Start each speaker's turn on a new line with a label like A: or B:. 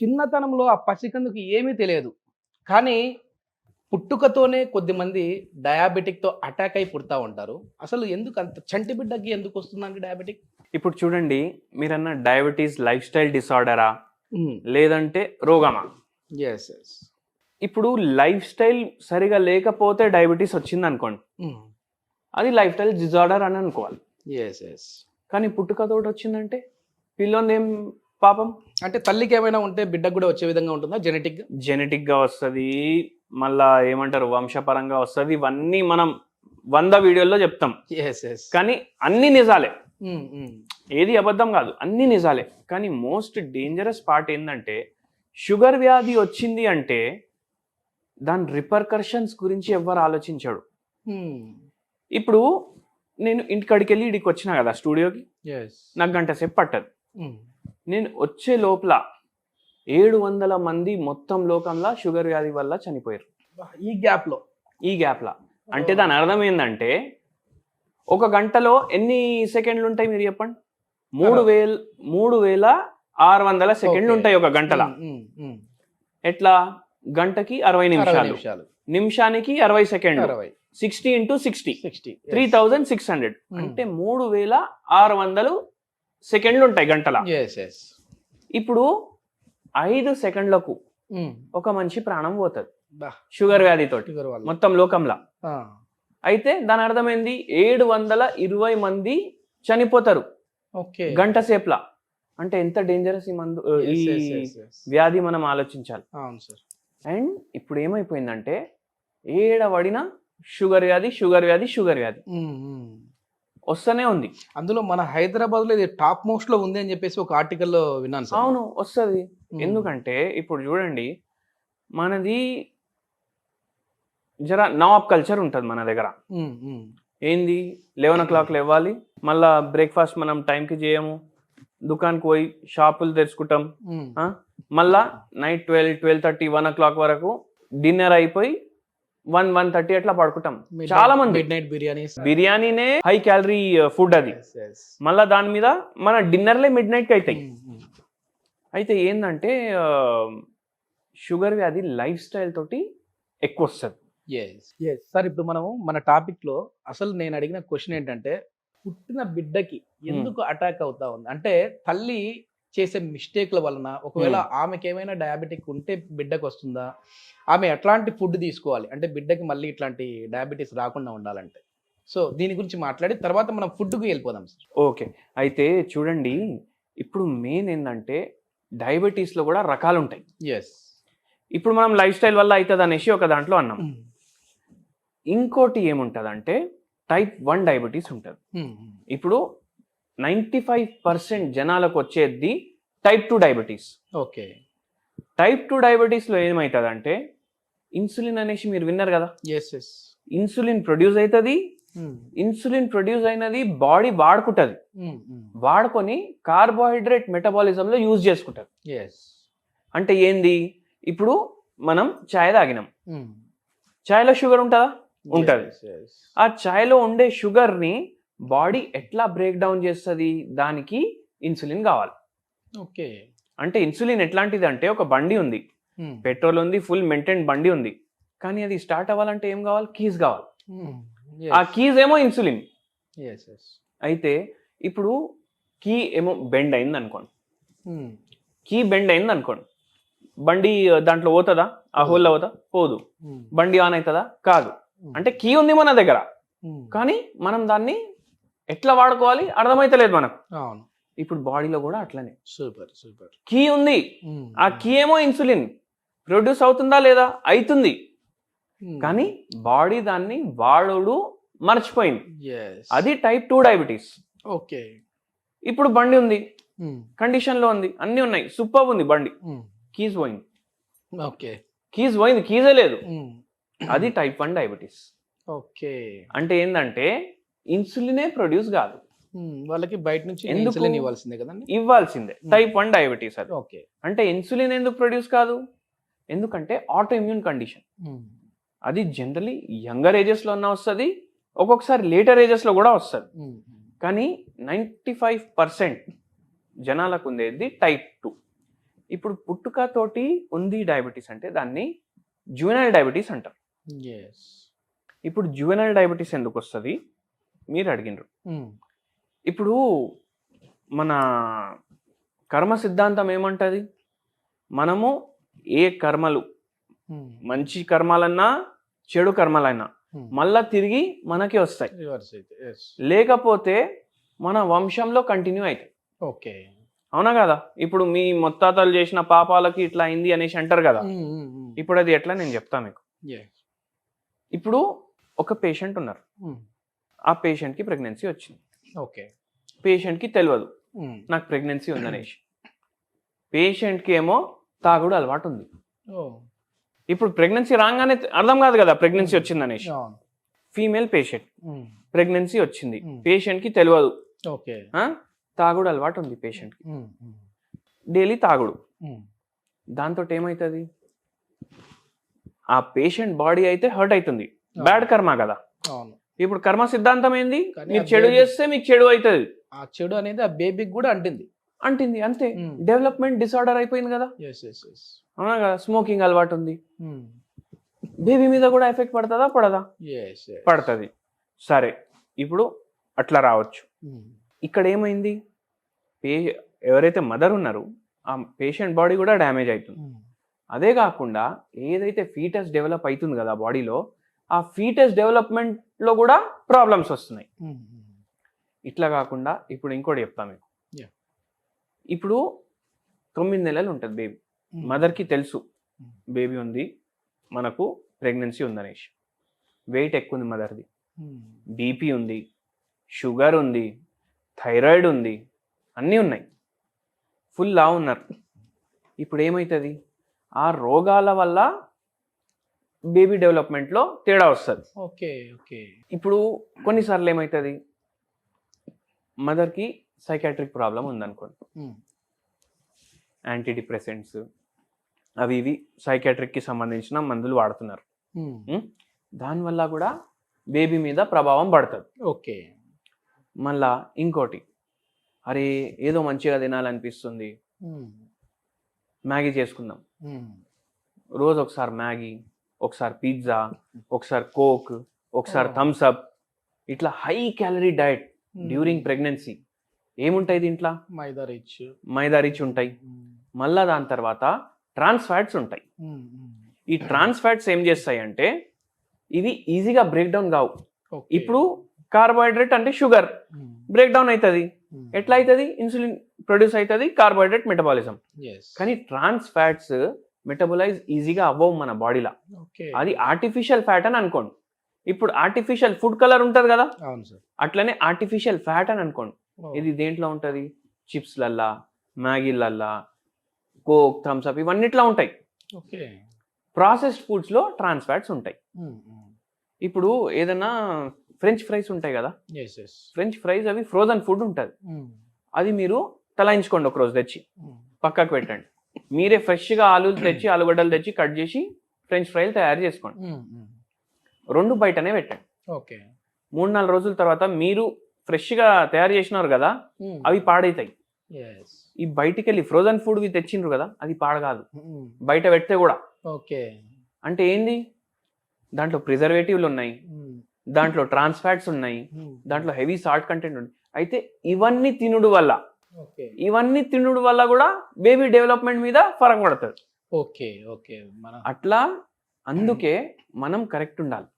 A: చిన్నతనంలో ఆ పసికందుకు ఏమీ తెలియదు. కానీ పుట్టుకతోనే కొద్దిమంది డయాబెటిక్తో అటాక్ అయి పుడతా ఉంటారు. అసలు ఎందుకు అంత చంటి బిడ్డకి ఎందుకు వస్తుందండి డయాబెటిక్?
B: ఇప్పుడు చూడండి మీరన్న డయాబెటీస్ లైఫ్ స్టైల్ డిసార్డరా? లేదంటే రోగమా?
A: ఎస్ ఎస్
B: ఇప్పుడు లైఫ్ స్టైల్ సరిగా లేకపోతే డయాబెటీస్ వచ్చింది అనుకోండి అది లైఫ్ స్టైల్ డిజార్డర్ అని అనుకోవాలి.
A: ఎస్ ఎస్
B: కానీ పుట్టుకతోటి వచ్చిందంటే పిల్లోని ఏం పాపం?
A: అంటే తల్లికి ఏమైనా ఉంటే బిడ్డకు కూడా వచ్చే విధంగా ఉంటుందా
B: జెనెటిక్గా? జెనెటిక్గా వస్తుంది. మళ్ళా ఏమంటారు? వంశపరంగా వస్తుంది. ఇవన్నీ మనం వంద వీడియోల్లో చెప్తాం.
A: ఎస్ ఎస్
B: కానీ అన్ని నిజాలే. ఏది అబద్ధం కాదు. అన్ని నిజాలే. కానీ మోస్ట్ డేంజరస్ పార్ట్ ఏంటంటే షుగర్ వ్యాధి వచ్చింది అంటే దాని రిపర్కర్షన్స్ గురించి ఎవ్వరు ఆలోచించాడు ఇప్పుడు నేను ఇంటికాడికి వెళ్ళి ఇడికి వచ్చిన కదా స్టూడియోకి? నాకు గంట సేపు పట్టదు. నేను వచ్చే లోపల ఏడు వందల మంది మొత్తం లోకంలో షుగర్ వ్యాధి వల్ల చనిపోయారు.
A: ఈ గ్యాప్లో
B: ఈ గ్యాప్లా. అంటే దాని అర్థం ఏంటంటే ఒక గంటలో ఎన్ని సెకండ్లు ఉంటాయి మీరు చెప్పండి? మూడు వేల మూడు వేల ఆరు వందల సెకండ్లు. ఉంటాయి ఒక గంటల. ఎట్లా? గంటకి అరవై నిమిషాలు. నిమిషానికి అరవై సెకండ్లు.
A: అరవై.
B: Sixty into sixty.
A: Sixty
B: three thousand six hundred. అంటే మూడు వేల ఆరు వందలు సెకండ్లు ఉంటాయి గంటల ఇప్పుడు ఐదు సెకండ్లకు ఒక మనిషి ప్రాణం పోతుంది. షుగర్
A: వల్ల.
B: మొత్తం లోకంలో. అయితే దాని అర్థమైంది ఏడు వందల ఇరవై మంది చనిపోతారు. గంట సేపులా. అంటే ఎంత డేంజరస్ ఈ మందు ఈ. వ్యాధి మనం ఆలోచించాలి.
A: అవును సార్
B: అండ్ ఇప్పుడు ఏమైపోయిందంటే ఏడవడిన షుగర్ వ్యాధి షుగర్ వ్యాధి షుగర్ వ్యాధి. వస్తూనే ఉంది
A: అందులో మన హైదరాబాద్లో ఇది టాప్ మోస్ట్లో ఉంది అని చెప్పేసి ఒక ఆర్టికల్లో విన్నాను
B: అవును వస్తుంది. ఎందుకంటే ఇప్పుడు చూడండి మనది జర నవాబ్ కల్చర్ ఉంటుంది మన దగ్గర. ఏంది లెవెన్ ఓ క్లాక్ లేవాలి మళ్ళా బ్రేక్ఫాస్ట్ మనం టైంకి చేయము దుకాన్కి పోయి షాపులు తెరుచుకుంటాం? మళ్ళా night twelve twelve thirty one o'clock వరకు డిన్నర్ అయిపోయి వన్ వన్ థర్టీ అట్లా పడుకుంటాం. చాలా మంది.
A: మిడ్ నైట్ బిర్యానీస్
B: బిర్యానీనే హై క్యాలరీ ఫుడ్ అది. మళ్ళా దాని మీద మన డిన్నర్లే మిడ్ నైట్కి అవుతాయి. అయితే ఏంటంటే షుగర్ వ్యాధి లైఫ్ స్టైల్ తోటి ఎక్కువ వస్తుంది.
A: సార్ ఇప్పుడు మనము మన టాపిక్లో అసలు నేను అడిగిన క్వశ్చన్ ఏంటంటే పుట్టిన బిడ్డకి ఎందుకు అటాక్ అవుతా ఉంది? అంటే తల్లి చేసే మిస్టేక్ల వలన ఒకవేళ ఆమెకి ఏమైనా డయాబెటిక్ ఉంటే బిడ్డకు వస్తుందా? ఆమె ఎట్లాంటి ఫుడ్ తీసుకోవాలి? అంటే బిడ్డకి మళ్ళీ ఇట్లాంటి డయాబెటీస్ రాకుండా ఉండాలంటే. సో దీని గురించి మాట్లాడి తర్వాత మనం ఫుడ్కి వెళ్ళిపోదాం సార్.
B: ఓకే. అయితే చూడండి ఇప్పుడు మెయిన్ ఏంటంటే డయాబెటీస్లో కూడా రకాలు ఉంటాయి
A: ఎస్
B: ఇప్పుడు మనం లైఫ్ స్టైల్ వల్ల అవుతుంది అనేసి ఒక దాంట్లో అన్నాం. ఇంకోటి ఏముంటుందంటే టైప్ వన్ డయాబెటీస్ ఉంటుంది. ఇప్పుడు నైంటీ ఫైవ్ పర్సెంట్ జనాలకు వచ్చేది type two diabetes.
A: Okay.
B: Type two డయాబెటీస్లో ఏమవుతుందంటే ఇన్సులిన్ అనేసి మీరు విన్నారు కదా?
A: ఎస్ ఎస్
B: ఇన్సులిన్ ప్రొడ్యూస్ అవుతుంది ఇన్సులిన్ ప్రొడ్యూస్ అయినది బాడీ వాడుకుంటుంది. వాడుకొని కార్బోహైడ్రేట్ మెటబాలిజంలో యూజ్ చేసుకుంటారు అంటే ఏంది? ఇప్పుడు మనం ఛాయ్ తాగినాం. ఛాయ్లో షుగర్ ఉంటుందా? ఉంటుంది. ఆ ఛాయ్లో ఉండే షుగర్ని బాడీ ఎట్లా బ్రేక్ డౌన్ చేస్తుంది? దానికి ఇన్సులిన్ కావాలి.
A: ఓకే.
B: అంటే ఇన్సులిన్ ఎట్లాంటిది అంటే ఒక బండి ఉంది. పెట్రోల్ ఉంది ఫుల్ మెయింటైన్ బండి ఉంది. కానీ అది స్టార్ట్ అవ్వాలంటే ఏం కావాలి? కీస్ కావాలి. ఆ కీస్ ఏమో ఇన్సులిన్. అయితే ఇప్పుడు కీ ఏమో బెండ్ అయింది అనుకోండి కీ బెండ్ అయింది అనుకోండి బండి దాంట్లో పోతుందా? ఆ హోల్లో పోతా పోదు. బండి ఆన్ అవుతుందా? కాదు. అంటే కీ ఉంది మన దగ్గర. కానీ మనం దాన్ని ఎట్లా వాడుకోవాలి? అర్థమైతలేదు మనకు.
A: అవును.
B: ఇప్పుడు బాడీలో కూడా అట్లనే.
A: Super super.
B: కీ ఉంది. ఆ కీ ఏమో ఇన్సులిన్. ప్రొడ్యూస్ అవుతుందా లేదా? అవుతుంది కానీ బాడీ దాన్ని వాడుడు మర్చిపోయింది. అది టైప్ టూ డయాబెటీస్.
A: ఓకే.
B: ఇప్పుడు బండి ఉంది. కండిషన్లో ఉంది. అన్ని ఉన్నాయి. సూపర్ ఉంది బండి. కీజ్ పోయింది.
A: ఓకే.
B: కీజ్ పోయింది. కీజే లేదు. అది టైప్ వన్ డయాబెటీస్.
A: ఓకే.
B: అంటే ఏంటంటే ఇన్సులినే ప్రొడ్యూస్ కాదు.
A: వాళ్ళకి బయట నుంచి
B: ఎందుకు?
A: ఇన్సులిన్ ఇవ్వాల్సిందే కదండి?
B: ఇవ్వాల్సిందే. టైప్ వన్ డయాబెటీస్ అది
A: ఓకే.
B: అంటే ఇన్సులిన్ ఎందుకు ప్రొడ్యూస్ కాదు? ఎందుకంటే ఆటో ఇమ్యూన్ కండిషన్ అది జనరలీ యంగర్ ఏజెస్లో ఉన్న వస్తుంది ఒక్కొక్కసారి లేటర్ ఏజెస్లో కూడా వస్తుంది. కానీ నైంటీ ఫైవ్ పర్సెంట్ జనాలకు ఉండేది టైప్ టూ ఇప్పుడు పుట్టుకతోటి ఉంది డయాబెటీస్ అంటే దాన్ని జువెనల్ డయాబెటీస్ అంటారు. ఇప్పుడు జువెనల్ డయాబెటీస్ ఎందుకు వస్తుంది? మీరు అడిగినారు ఇప్పుడు మన కర్మ సిద్ధాంతం ఏమంటది? మనము ఏ కర్మలు మంచి కర్మలన్నా చెడు కర్మలైనా మళ్ళా తిరిగి మనకి వస్తాయి. లేకపోతే మన వంశంలో కంటిన్యూ అవుతాయి
A: ఓకే.
B: అవునా కదా? ఇప్పుడు మీ మొత్తాతలు చేసిన పాపాలకి ఇట్లా అయింది అనేసి అంటారు కదా? ఇప్పుడు అది ఎట్లా? నేను చెప్తా మీకు. ఇప్పుడు ఒక పేషెంట్ ఉన్నారు. ఆ పేషెంట్కి ప్రెగ్నెన్సీ వచ్చింది.
A: ఓకే.
B: పేషెంట్కి తెలియదు నాకు ప్రెగ్నెన్సీ ఉందనేసి. పేషెంట్కి ఏమో తాగుడు అలవాటు ఉంది. ఇప్పుడు ప్రెగ్నెన్సీ రాగానే అర్థం కాదు కదా ప్రెగ్నెన్సీ వచ్చిందనేసి. Female patient. ప్రెగ్నెన్సీ వచ్చింది. పేషెంట్కి తెలియదు? తాగుడు అలవాటు ఉంది పేషెంట్కి. డైలీ తాగుడు. దాంతో ఏమవుతుంది ఆ పేషెంట్ బాడీ అయితే హర్ట్ అవుతుంది బ్యాడ్ కర్మ కదా. ఇప్పుడు కర్మ సిద్ధాంతం ఏంది? మీరు చెడు చేస్తే మీకు చెడు అవుతుంది.
A: ఆ చెడు అనేది ఆ బేబీకి కూడా అంటింది.
B: అంటుంది అంతే.
A: Hmm.
B: డెవలప్మెంట్ డిసార్డర్ అయిపోయింది కదా? అవునా కదా? స్మోకింగ్ అలవాటు ఉంది. బేబీ మీద కూడా ఎఫెక్ట్ పడుతుందా పడదా? పడుతుంది. సరే ఇప్పుడు అట్లా రావచ్చు. ఇక్కడ ఏమైంది? పే ఎవరైతే మదర్ ఉన్నారో ఆ పేషెంట్ బాడీ కూడా డ్యామేజ్ అవుతుంది. అదే కాకుండా ఏదైతే ఫీటస్ డెవలప్ అవుతుంది కదా బాడీలో ఆ ఫీటస్ డెవలప్మెంట్లో కూడా ప్రాబ్లమ్స్ వస్తున్నాయి. ఇట్లా కాకుండా ఇప్పుడు ఇంకోటి చెప్తాను మీకు. ఇప్పుడు తొమ్మిది నెలలు ఉంటుంది బేబీ. మదర్కి తెలుసు. బేబీ ఉంది మనకు ప్రెగ్నెన్సీ ఉందనేసి వెయిట్ ఎక్కువ ఉంది మదర్ది. బీపీ ఉంది షుగర్ ఉంది థైరాయిడ్ ఉంది అన్నీ ఉన్నాయి. ఫుల్ లా ఉన్నారు ఇప్పుడు ఏమవుతుంది ఆ రోగాల వల్ల బేబీ డెవలప్మెంట్లో తేడా వస్తుంది.
A: Okay okay.
B: ఇప్పుడు కొన్నిసార్లు ఏమవుతుంది మదర్కి సైకాట్రిక్ ప్రాబ్లం ఉందనుకోండి. యాంటీ డిప్రెసెంట్స్ అవి ఇవి సైకాట్రిక్కి సంబంధించిన మందులు వాడుతున్నారు. దానివల్ల కూడా బేబీ మీద ప్రభావం పడుతుంది.
A: ఓకే.
B: మళ్ళా ఇంకోటి అరే ఏదో మంచిగా తినాలనిపిస్తుంది. మ్యాగీ చేసుకుందాం. రోజు ఒకసారి మ్యాగీ ఒకసారి పిజ్జా ఒకసారి కోక్ ఒకసారి. థమ్స్ అప్ ఇట్లా high calorie diet during pregnancy ఏముంటాయి దీంట్లో?
A: మైదా రిచ్
B: మైదా రిచ్ ఉంటాయి. మళ్ళా దాని తర్వాత ట్రాన్స్ ఫ్యాట్స్ ఉంటాయి. ఈ ట్రాన్స్ ఫ్యాట్స్ ఏం చేస్తాయి అంటే ఇవి ఈజీగా బ్రేక్ డౌన్ కావు. ఇప్పుడు కార్బోహైడ్రేట్ అంటే షుగర్ బ్రేక్ డౌన్ అవుతుంది ఎట్లా అవుతుంది ఇన్సులిన్ ప్రొడ్యూస్ అవుతుంది కార్బోహైడ్రేట్ మెటబాలిజం కానీ ట్రాన్స్ ఫ్యాట్స్ మెటబలైజ్ ఈజీగా అవ్వవు మన బాడీలో. అది ఆర్టిఫిషియల్ ఫ్యాట్ అని అనుకోండి. ఇప్పుడు ఆర్టిఫిషియల్ ఫుడ్ కలర్ ఉంటుంది కదా? అట్లనే ఆర్టిఫిషియల్ ఫ్యాట్ అని అనుకోండి. ఇది దేంట్లో ఉంటుంది? చిప్స్లల్లా మ్యాగీలల్లా కోక్ థమ్స్ అప్ ఇవన్నిట్లా ఉంటాయి.
A: ఓకే.
B: ప్రాసెస్డ్ ఫుడ్స్లో ట్రాన్స్ ఫ్యాట్స్ ఉంటాయి. ఇప్పుడు ఏదైనా ఫ్రెంచ్ ఫ్రైస్ ఉంటాయి కదా? ఫ్రెంచ్ ఫ్రైస్ అవి ఫ్రోజన్ ఫుడ్ ఉంటుంది. అది మీరు తలాయించుకోండి ఒక రోజు తెచ్చి పక్కకు పెట్టండి. మీరే ఫ్రెష్గా ఆలులు తెచ్చి ఆలుగడ్డలు తెచ్చి కట్ చేసి ఫ్రెంచ్ ఫ్రైలు తయారు చేసుకోండి. రెండు బయటనే పెట్టండి.
A: ఓకే.
B: మూడు నాలుగు రోజుల తర్వాత మీరు ఫ్రెష్గా తయారు చేసినారు కదా అవి పాడైతాయి. ఈ బయటికి వెళ్ళి ఫ్రోజన్ ఫుడ్ వి తెచ్చిండ్రు కదా అది పాడగాదు. బయట పెడితే కూడా.
A: ఓకే.
B: అంటే ఏంది? దాంట్లో ప్రిజర్వేటివ్లు ఉన్నాయి. దాంట్లో ట్రాన్స్ ఫ్యాట్స్ ఉన్నాయి. దాంట్లో హెవీ సాల్ట్ కంటెంట్ ఉంది. అయితే ఇవన్నీ తినుడు వల్ల ఇవన్నీ తినుడు వల్ల కూడా బేబీ డెవలప్మెంట్ మీద ఫరక్ పడుతుంది
A: ఓకే ఓకే. మన
B: అట్లా అందుకే మనం కరెక్ట్ ఉండాలి.